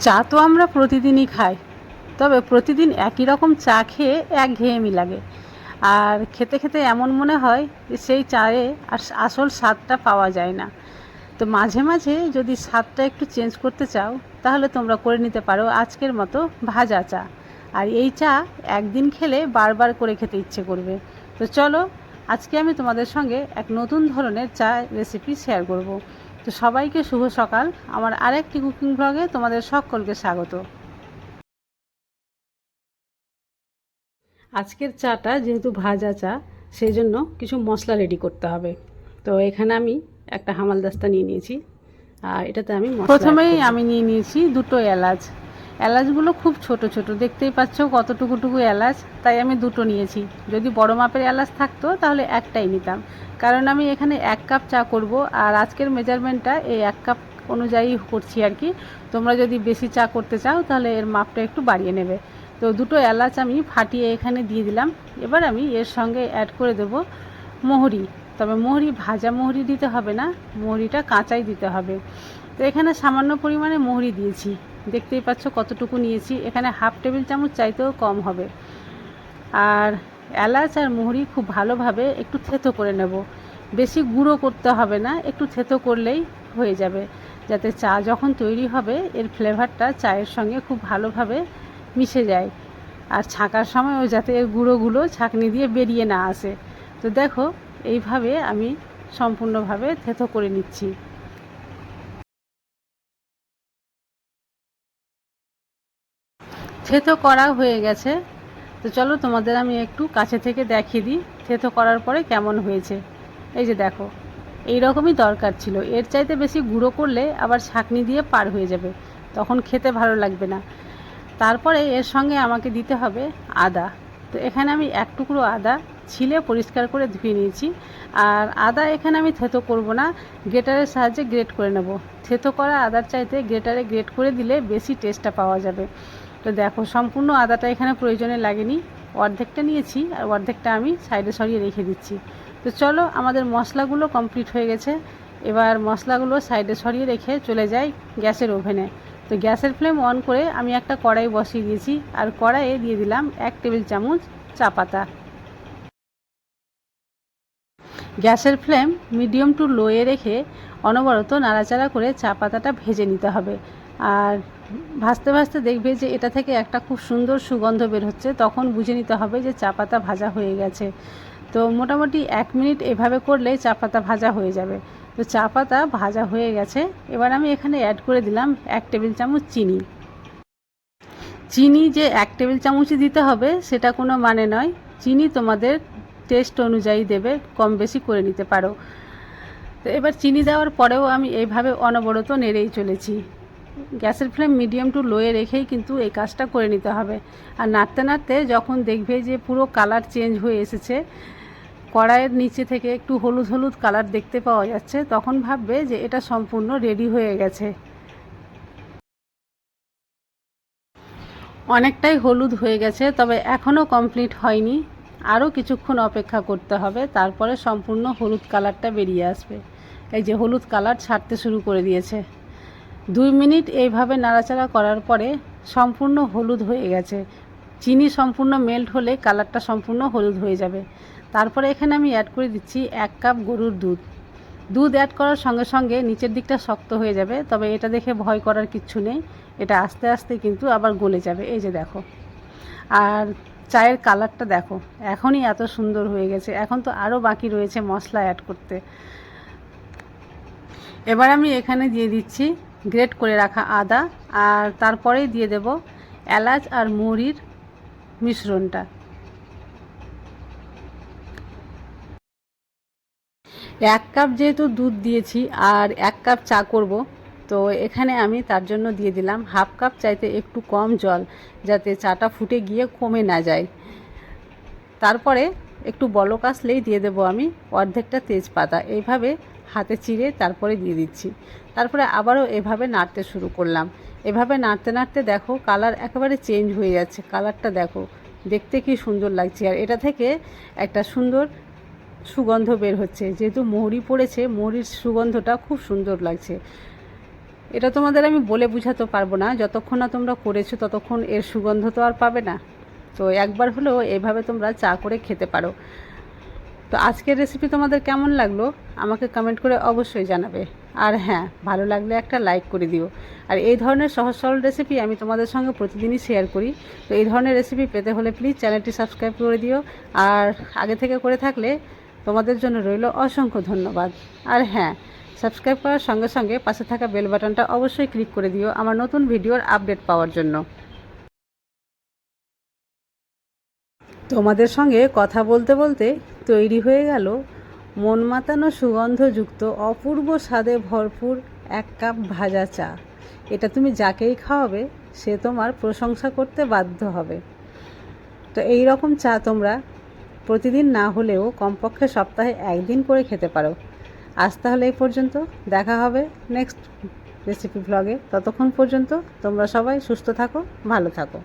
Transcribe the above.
চা তো আমরা প্রতিদিনই খাই, তবে প্রতিদিন একই রকম চা খেয়ে এক ঘেয়েমি লাগে। আর খেতে খেতে এমন মনে হয় যে সেই চায়ে আস- আসল স্বাদটা পাওয়া যায় না। তো মাঝে মাঝে যদি স্বাদটা একটু চেঞ্জ করতে চাও, তাহলে তোমরা করে নিতে পারো আজকের মতো ভাজা চা। আর এই চা একদিন খেলে বারবার করে খেতে ইচ্ছে করবে। তো চলো, আজকে আমি তোমাদের সঙ্গে এক নতুন ধরনের চা রেসিপি শেয়ার করব। তো সবাইকে শুভ সকাল। আমার আরেকটি কুকিং ব্লগে তোমাদের সকলকে স্বাগত। আজকের চাটা যেহেতু ভাজা চা সেই জন্য কিছু মশলা রেডি করতে হবে। তো এখানে আমি একটা হামালদাস্তা নিয়ে নিয়েছি আর এটাতে আমি প্রথমেই আমি নিয়ে নিয়েছি দুটো এলাচ। এলাচগুলো খুব ছোট ছোট, দেখতেই পাচ্ছ কতটুকুটুকু এলাচ। তাই আমি দুটো নিয়েছি। যদি বড় মাপের এলাচ থাকতো, তাহলে একটাই নিতাম। কারণ আমি এখানে এক কাপ চা করব, আর আজকের মেজারমেন্টটা এই এক কাপ অনুযায়ী করছি আর কি। তোমরা যদি বেশি চা করতে চাও, তাহলে এর মাপটা একটু বাড়িয়ে নেবে। তো দুটো এলাচ আমি ফাটিয়ে এখানে দিয়ে দিলাম। এবার আমি এর সঙ্গে অ্যাড করে দেব মোহরি। তবে মোহরি, ভাজা মোহরি দিতে হবে না, মোহরিটা কাঁচাই দিতে হবে। তো এখানে সামান্য পরিমাণে মোহরি দিয়েছি। দেখতেই পাচ্ছ কতটুকু নিয়েছি। এখানে হাফ টেবিল চামচ চাইতেও কম হবে। আর এলাচ আর মোহরি খুব ভালোভাবে একটু থেতো করে নেব। বেশি গুঁড়ো করতে হবে না, একটু থেতো করলেই হয়ে যাবে। যাতে চা যখন তৈরি হবে, এর ফ্লেভারটা চায়ের সঙ্গে খুব ভালোভাবে মিশে যায়। আর ছাঁকার সময়ও যাতে এর গুঁড়োগুলো ছাঁকনি দিয়ে বেরিয়ে না আসে। তো দেখো, এইভাবে আমি সম্পূর্ণভাবে থেতো করে নিচ্ছি। থেতো করা হয়ে গেছে। তো চলো তোমাদের আমি একটু কাছে থেকে দেখিয়ে দিই, থেতো করার পরে কেমন হয়েছে। এই যে দেখো এই রকমই দরকার ছিল। এর চাইতে বেশি গুঁড়ো করলে আবার ছাঁকনি দিয়ে পার হয়ে যাবে। তখন খেতে ভালো লাগবে না। তারপরে এর সঙ্গে আমাকে দিতে হবে আদা। তো এখানে আমি এক টুকরো আদা ছিলে পরিষ্কার করে ধুয়ে নিয়েছি। আর আদা এখানে আমি থেতো করব না, গ্রেটারের সাহায্যে গ্রেট করে নেব। থেতো করা আদার চাইতে গ্রেটারে গ্রেট করে দিলে বেশি টেস্টটা পাওয়া যাবে। তো দেখো, সম্পূর্ণ আদাটা এখানে প্রয়োজনে লাগেনি। অর্ধেকটা নিয়েছি আর অর্ধেকটা আমি সাইডে সরিয়ে রেখে দিচ্ছি। তো চলো, আমাদের মশলাগুলো কমপ্লিট হয়ে গেছে। এবার মশলাগুলো সাইডে সরিয়ে রেখে চলে যাই গ্যাসের ওভেনে। তো গ্যাসের ফ্লেম অন করে আমি একটা কড়াই বসিয়ে দিয়েছি আর কড়াইয়ে দিয়ে দিলাম এক টেবিল চামচ চা পাতা। গ্যাসের ফ্লেম মিডিয়াম টু লোয়ে রেখে অনবরত নাড়াচাড়া করে চা পাতাটা ভেজে নিতে হবে। আর ভাজতে ভাজতে দেখবে যে এটা থেকে একটা খুব সুন্দর সুগন্ধ বের হচ্ছে, তখন বুঝে নিতে হবে যে চা পাতা ভাজা হয়ে গেছে। তো মোটামুটি এক মিনিট এভাবে করলে চা পাতা ভাজা হয়ে যাবে। তো চা পাতা ভাজা হয়ে গেছে, এবার আমি এখানে অ্যাড করে দিলাম এক টেবিল চামচ চিনি। চিনি যে এক টেবিল চামচই দিতে হবে, সেটা কোনো মানে নয়। চিনি তোমাদের টেস্ট অনুযায়ী দেবে, কম বেশি করে নিতে পারো। তো এবার চিনি দেওয়ার পরেও আমি এইভাবে অনবরত নেড়েই চলেছি। গ্যাসের ফ্লেম মিডিয়াম টু লোয়ে রেখেই কিন্তু এই কাজটা করে নিতে হবে। আর নাড়তে নাড়তে যখন দেখবে যে পুরো কালার চেঞ্জ হয়ে এসেছে, কড়াইয়ের নিচে থেকে একটু হলুদ হলুদ কালার দেখতে পাওয়া যাচ্ছে, তখন ভাববে যে এটা সম্পূর্ণ রেডি হয়ে গেছে। অনেকটাই হলুদ হয়ে গেছে, তবে এখনও কমপ্লিট হয়নি। আরও কিছুক্ষণ অপেক্ষা করতে হবে, তারপরে সম্পূর্ণ হলুদ কালারটা বেরিয়ে আসবে। এই যে হলুদ কালার ছাড়তে শুরু করে দিয়েছে। দুই মিনিট এইভাবে নাড়াচাড়া করার পরে সম্পূর্ণ হলুদ হয়ে গেছে। চিনি সম্পূর্ণ মেল্ট হলে কালারটা সম্পূর্ণ হলুদ হয়ে যাবে। তারপরে এখানে আমি অ্যাড করে দিচ্ছি এক কাপ গরুর দুধ। দুধ অ্যাড করার সঙ্গে সঙ্গে নিচের দিকটা শক্ত হয়ে যাবে, তবে এটা দেখে ভয় করার কিচ্ছু নেই। এটা আস্তে আস্তে কিন্তু আবার গলে যাবে। এই যে দেখো। আর চায়ের কালারটা দেখো, এখনই এত সুন্দর হয়ে গেছে। এখন তো আরও বাকি রয়েছে মশলা অ্যাড করতে। এবার আমি এখানে দিয়ে দিচ্ছি গ্রেট করে রাখা আদা আর তারপরেই দিয়ে দেব এলাচ আর মুড়ির মিশ্রণটা। এক কাপ যেহেতু দুধ দিয়েছি আর এক কাপ চা করব, তো এখানে আমি তার জন্য দিয়ে দিলাম হাফ কাপ চাইতে একটু কম জল, যাতে চাটা ফুটে গিয়ে কমে না যায়। তারপরে একটু বলক আসলেই দিয়ে দেবো আমি অর্ধেকটা তেজপাতা। এইভাবে হাতে চিড়ে তারপরে দিয়ে দিচ্ছি। তারপরে আবারও এভাবে নাড়তে শুরু করলাম। এভাবে নাড়তে নাড়তে দেখো কালার একেবারে চেঞ্জ হয়ে যাচ্ছে। কালারটা দেখো, দেখতে কি সুন্দর লাগছে। আর এটা থেকে একটা সুন্দর সুগন্ধ বের হচ্ছে। যেহেতু মোহরি পড়েছে মোহরির সুগন্ধটা খুব সুন্দর লাগছে। এটা তোমাদের আমি বলে বুঝাতে পারব না। যতক্ষণ না তোমরা করেছ, ততক্ষণ এর সুগন্ধ তো আর পাবে না। তো একবার হলেও এভাবে তোমরা চা করে খেতে পারো। তো আজকের রেসিপি তোমাদের কেমন লাগল? আমাকে কমেন্ট করে অবশ্যই জানাবে। আর হ্যাঁ ভালো লাগলে একটা লাইক করে দিও। আর এই ধরনের সহজ সরল রেসিপি আমি তোমাদের সঙ্গে প্রতিদিনই শেয়ার করি। তো এই ধরনের রেসিপি পেতে হলে প্লিজ চ্যানেলটি সাবস্ক্রাইব করে দিও। আর আগে থেকে করে থাকলে তোমাদের জন্য রইল অসংখ্য ধন্যবাদ। আর হ্যাঁ সাবস্ক্রাইব করার সঙ্গে সঙ্গে পাশে থাকা বেল বাটনটা অবশ্যই ক্লিক করে দিও আমার নতুন ভিডিওর আপডেট পাওয়ার জন্য। তোমাদের সঙ্গে কথা বলতে বলতে তৈরি হয়ে গেল মন মাতানো সুগন্ধযুক্ত অপূর্ব স্বাদে ভরপুর এক কাপ ভাজা চা। এটা তুমি যাকেই খাওয়াবে, সে তোমার প্রশংসা করতে বাধ্য হবে। তো এই রকম চা তোমরা প্রতিদিন না হলেও কমপক্ষে সপ্তাহে একদিন করে খেতে পারো। আজ তাহলে এই পর্যন্ত, দেখা হবে নেক্সট রেসিপি ব্লগে ততক্ষণ পর্যন্ত তোমরা সবাই সুস্থ থাকো, ভালো থাকো।